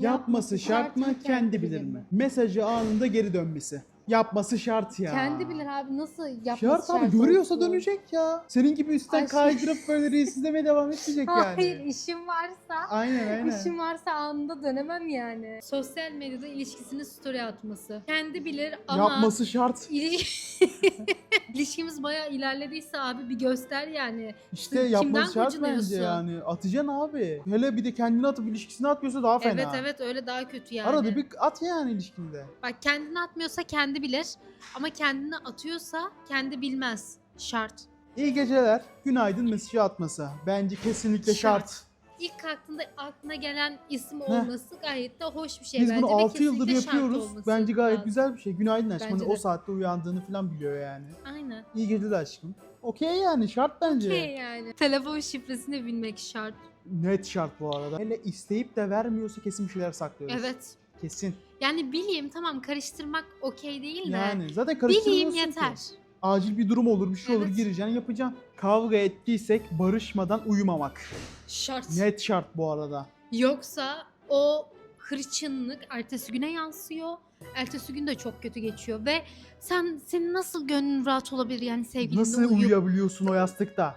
Yapması şart mı, kendi bilir mi? Mesajı anında geri dönmesi. Yapması şart ya. Kendi bilir abi nasıl yapması Şart abi görüyorsa olsun? dönecek ya. Senin gibi üstten Ay, kaydırıp böyle reels izlemeye devam etmeyecek yani. Hayır işim varsa Aynen aynen. İşim varsa anında dönemem yani. Sosyal medyada ilişkisini story atması. Kendi bilir ama Yapması şart. İliş- ilişkimiz bayağı ilerlediyse abi bir göster yani. İşte Kimden yapması şart bence yani. Atacaksın abi. Hele bir de kendini atıp ilişkisini atmıyorsa daha fena. Evet evet öyle daha kötü yani. Arada bir at yani ilişkinde. Bak kendini atmıyorsa kendi bilir ama kendini atıyorsa kendi bilmez. Şart. İyi geceler. Günaydın mesajı atması. Bence kesinlikle Şart. şart. İlk kalktığında aklına gelen isim olması gayet de hoş bir şey Biz bence bunu ve 6 yıldır kesinlikle şart yapıyoruz. olması Bence gayet lazım. güzel bir şey. Günaydın aşkım. Bence Hani o de. saatte uyandığını falan biliyor yani. Aynen. İyi geceler aşkım. Okey yani şart bence. Okey yani. Telefon şifresini bilmek şart. Net şart bu arada. Hele isteyip de vermiyorsa kesin bir şeyler saklıyoruz. Evet. Kesin. Yani bileyim tamam karıştırmak okey değil de. Yani zaten bileyim karıştırmıyorsun yeter. Acil bir durum olur, bir şey olur, Evet. gireceksin, yapacaksın. Kavga ettiysek barışmadan uyumamak. Şart. Net şart bu arada. Yoksa o hırçınlık ertesi güne yansıyor. Ertesi gün de çok kötü geçiyor ve sen senin nasıl gönlün rahat olabilir yani sevgilinle Nasıl uyuyup uyuyabiliyorsun o yastıkta?